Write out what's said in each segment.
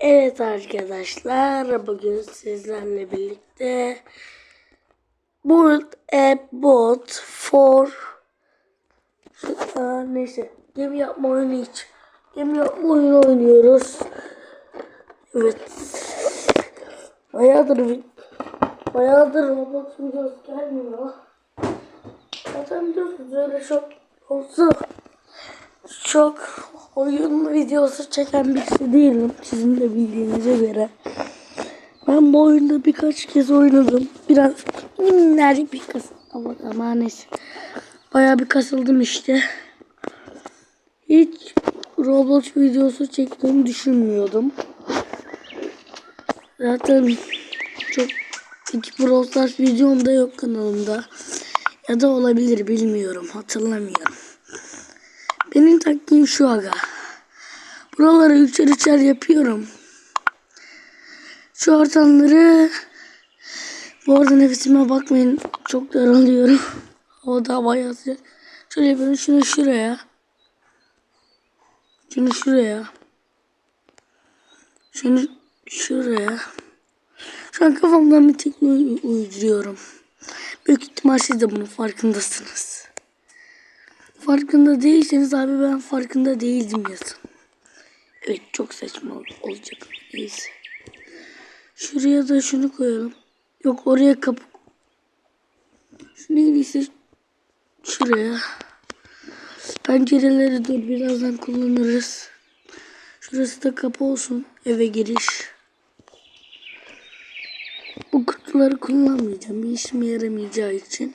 Evet arkadaşlar bugün sizlerle birlikte Build a Bot for Aa, neyse gemi yapma oyunu hiç gemi yapma oyunu oynuyoruz. Evet. Bayağıdır bayağıdır robot videosu gelmiyor. Zaten biliyorsunuz öyle çok olsa çok oyun videosu çeken birisi değilim. Sizin de bildiğinize göre. Ben bu oyunda birkaç kez oynadım. Biraz minnacık bir kas. Ama neyse. Bayağı bir kasıldım işte. Hiç Roblox videosu çektiğimi düşünmüyordum. Zaten çok iki Brawl Stars videom da yok kanalımda. Ya da olabilir bilmiyorum hatırlamıyorum. Benim taktiğim şu aga. Buraları üçer üçer yapıyorum. Şu ortamları bu arada nefesime bakmayın. Çok daralıyorum. O da bayağı sıcak. Şöyle yapıyorum. Şunu şuraya. Şunu şuraya. Şunu şuraya. Şu an kafamdan bir teknik uyduruyorum. Büyük ihtimal siz de bunun farkındasınız. Farkında değilseniz abi ben farkında değildim yazın. Evet çok saçma olacak. Neyse. Şuraya da şunu koyalım. Yok oraya kapı. Şunu en iyisi şuraya. Pencereleri dur birazdan kullanırız. Şurası da kapı olsun. Eve giriş. Bu kutuları kullanmayacağım. Bir işime yaramayacağı için.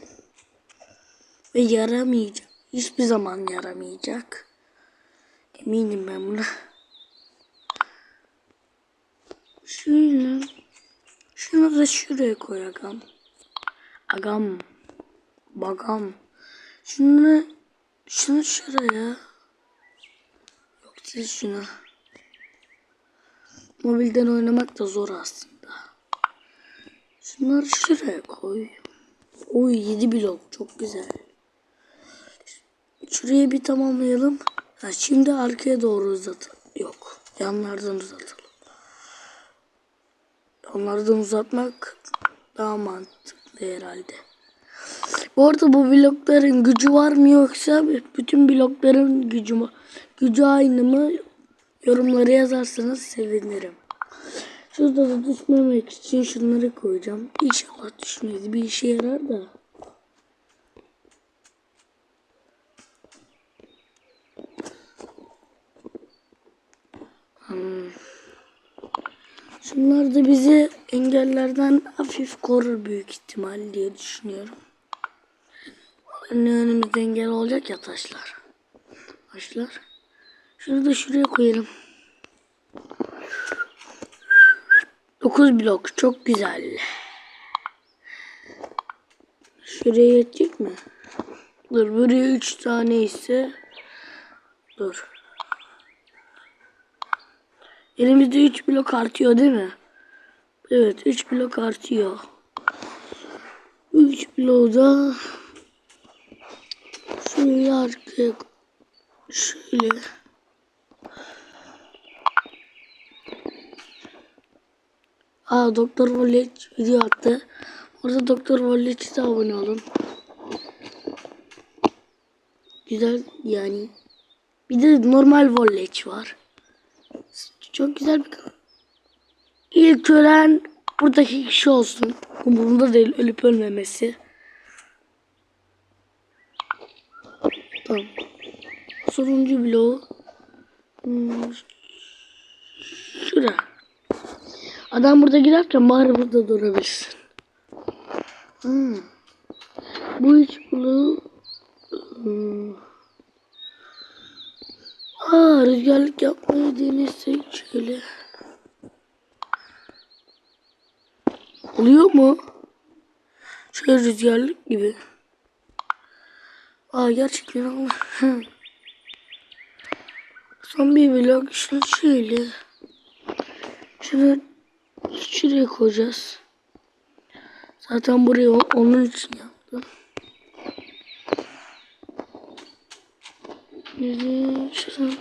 Ve yaramayacak. Hiçbir zaman yaramayacak. Eminim ben buna. Şöyle. Şunu da şuraya koy agam. Agam. Bagam. Şunu şunu şuraya. Yok siz şuna. Mobilden oynamak da zor aslında. Şunları şuraya koy. Oy 7 blok çok güzel. Şurayı bir tamamlayalım. Ha, şimdi arkaya doğru uzatalım. Yok. Yanlardan uzatalım. Yanlardan uzatmak daha mantıklı herhalde. Bu arada bu blokların gücü var mı yoksa bütün blokların gücü mü? Gücü aynı mı? Yorumlara yazarsanız sevinirim. Şurada da düşmemek için şunları koyacağım. İnşallah düşmez. Bir işe yarar da. Şunlar da bizi engellerden hafif korur büyük ihtimal diye düşünüyorum. Ne önümüzde engel olacak ya taşlar. Taşlar. Şunu da şuraya koyalım. 9 blok çok güzel. Şuraya yetecek mi? Dur buraya 3 tane ise dur. Elimizde 3 blok artıyor değil mi? Evet 3 blok artıyor. 3 bloğu da şöyle arkaya şöyle Aa Doktor Volleç video attı. Orada Doktor Volleç'e de abone olun. Güzel yani. Bir de normal Volleç var. Çok güzel bir İlk ölen buradaki kişi olsun. Umurumda değil ölüp ölmemesi. Tamam. Sonuncu bloğu. Hmm. Şura. Adam burada giderken bari burada durabilirsin. Hmm. Bu üç bloğu hmm. Aa, rüzgarlık yapmayı denesek şöyle. Oluyor mu? Şöyle rüzgarlık gibi. Aa gerçekten ama. Son bir blok şunu şöyle. Şunu şuraya koyacağız. Zaten burayı onun için yaptım. Şuradan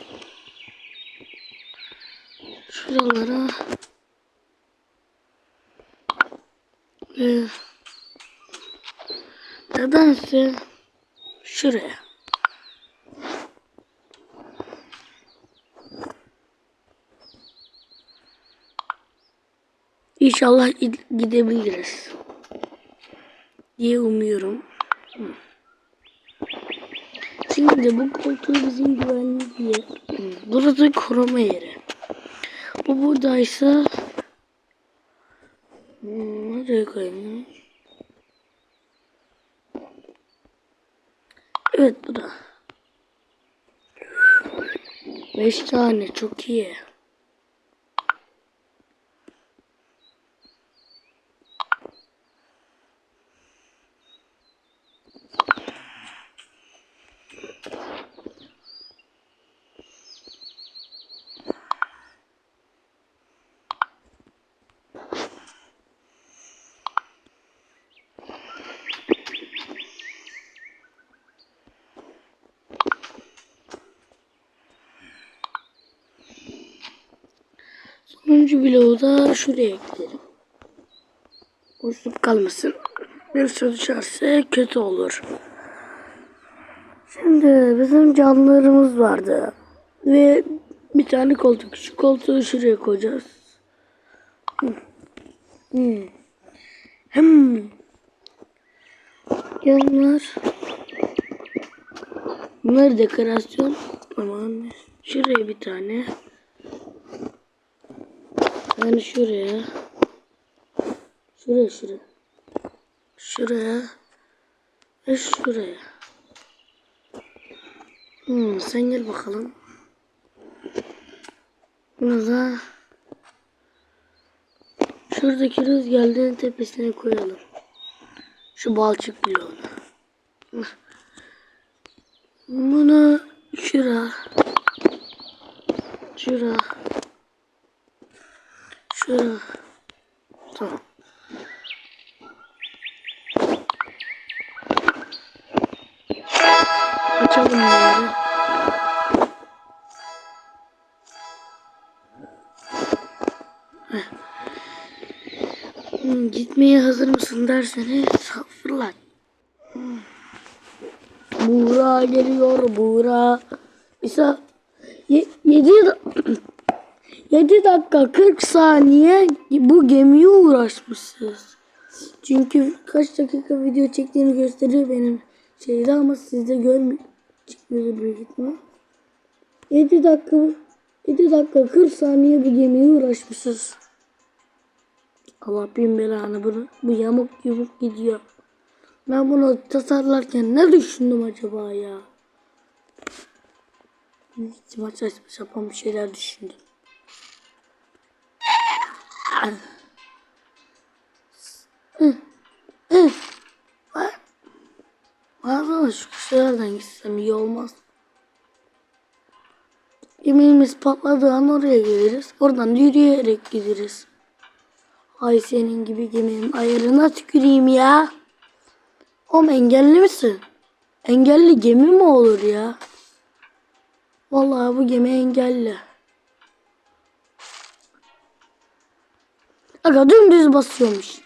şuralara ve nedense şuraya. İnşallah gid- gidebiliriz diye umuyorum. Hı. Şimdi bu koltuğu bizim güvenli bir yer. Burası koruma yeri. Bu buradaysa Hmm, nereye koyayım? Evet bu da. Beş tane çok iyi. Sonuncu bloğu da şuraya ekleyelim. Boşluk kalmasın. Bir su düşerse kötü olur. Şimdi bizim canlılarımız vardı. Ve bir tane koltuk. Şu koltuğu şuraya koyacağız. Hmm. Hmm. Yanlar. Bunlar dekorasyon. Aman. Şuraya bir tane. Yani şuraya. Şuraya şuraya. Şuraya. Ve şuraya. Hmm, sen gel bakalım. Bunu da şuradaki rüzgarların tepesine koyalım. Şu balçık bloğunu. Bunu şura. Şura. Tamam. Açalım bunları. Hmm, Gitmeye hazır mısın derseniz fırlat. Buğra geliyor Buğra. İsa 7 7 dakika 40 saniye bu gemiye uğraşmışsınız. Çünkü kaç dakika video çektiğini gösteriyor benim şeyde ama sizde görmüyor. Büyük ihtimal. 7 dakika 7 dakika 40 saniye bu gemiye uğraşmışız. Allah bin belanı bunu. Bu yamuk yumuk gidiyor. Ben bunu tasarlarken ne düşündüm acaba ya? Hiç maç saçma sapan bir şeyler düşündüm. Bazen şu kuşlardan gitsem iyi olmaz. Yemeğimiz patladığı an oraya geliriz. Oradan yürüyerek gideriz. Ay senin gibi geminin ayarına tüküreyim ya. Oğlum engelli misin? Engelli gemi mi olur ya? Vallahi bu gemi engelli. Aga dümdüz basıyormuş.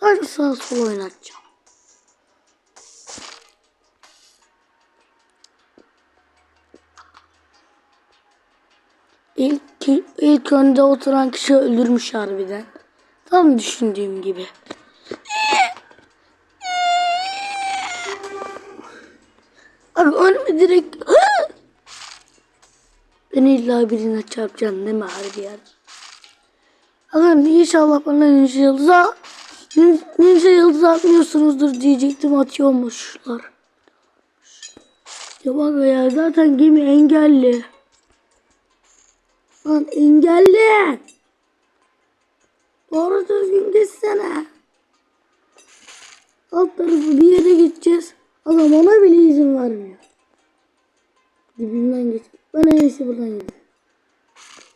Sadece sağa sola oynatacağım. İlk, ilk önde oturan kişi öldürmüş harbiden. Tam düşündüğüm gibi. Abi önüme direkt... Beni illa birine çarpacaksın değil mi harbi Abi inşallah bana ninja yıldızı ninja yıldızı atmıyorsunuzdur diyecektim atıyormuşlar. Ya bak ya zaten gemi engelli. Lan engelli. Doğru düzgün geçsene. Alt tarafı bir yere gideceğiz. Adam ona bile izin vermiyor. Dibimden geç. Ben en iyisi buradan gideyim.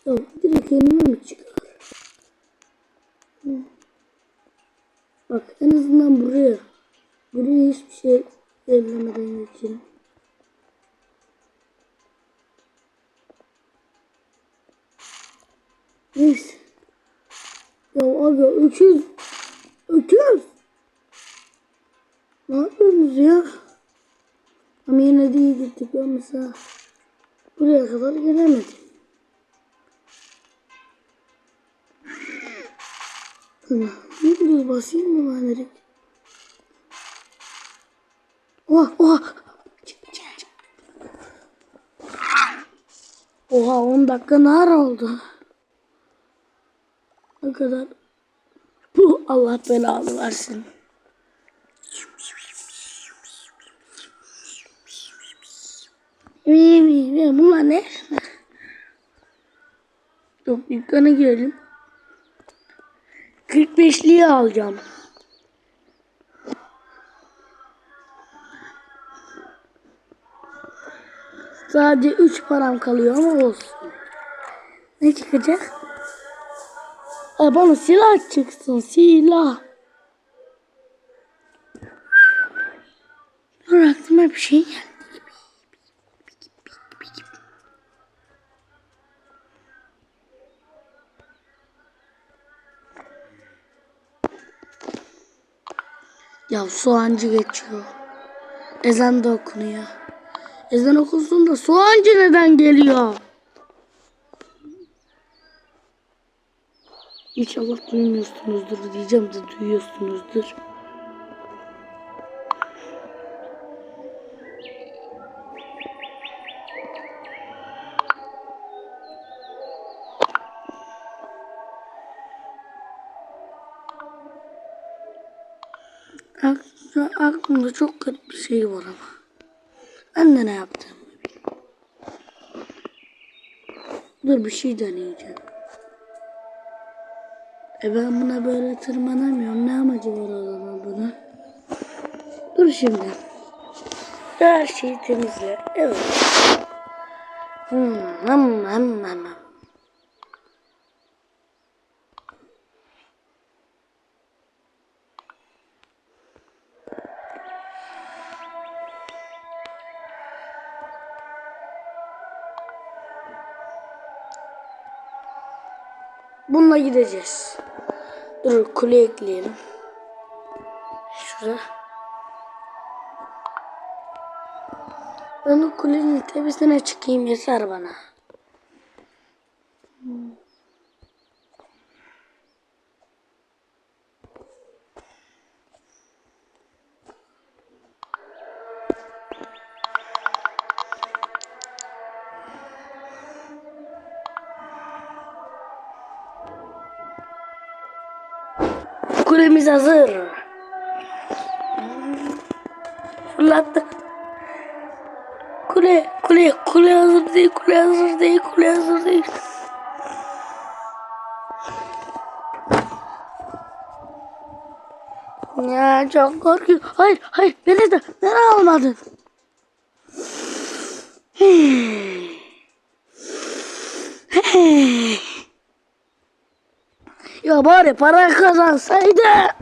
Ya direkt önüme mi çıkar? Hı. Bak en azından buraya. Buraya hiçbir şey ellemeden geçelim. Neyse. Ya abi öküz. Öküz. Ne yapıyorsunuz ya? Ama yine de iyi gittik. Mesela buraya kadar gelemedim. Diyor basayım mı ben direkt? Oha oha. Çık, çık. Oha 10 dakika ne oldu? Ne kadar? Bu Allah belanı versin. Bunlar ne? Yok dükkana girelim. 45'liği alacağım. Sadece 3 param kalıyor ama olsun. Ne çıkacak? Aa, bana silah çıksın silah. Dur aklıma bir şey geldi. Ya soğancı geçiyor. Ezan da okunuyor. Ezan okunsun da soğancı neden geliyor? İnşallah duymuyorsunuzdur diyeceğim de duyuyorsunuzdur. Ak- Aklımda çok garip bir şey var ama. Ben de ne yaptım? Dur bir şey deneyeceğim. E ben buna böyle tırmanamıyorum. Ne amacı var o zaman bunun? Dur şimdi. Her şeyi temizle. Evet. Hmm, hmm, hmm, hmm. Bununla gideceğiz. Dur kule ekleyelim. Şurada. Ben o kulenin tepesine çıkayım yeter bana. Kulemiz hazır. Fırlattı. Kule, kule, kule hazır değil, kule hazır değil, kule hazır değil. Ya çok korkuyorum. Hayır, hayır, beni de, beni almadın. Hey. Hey. Ya bari para kazansaydı.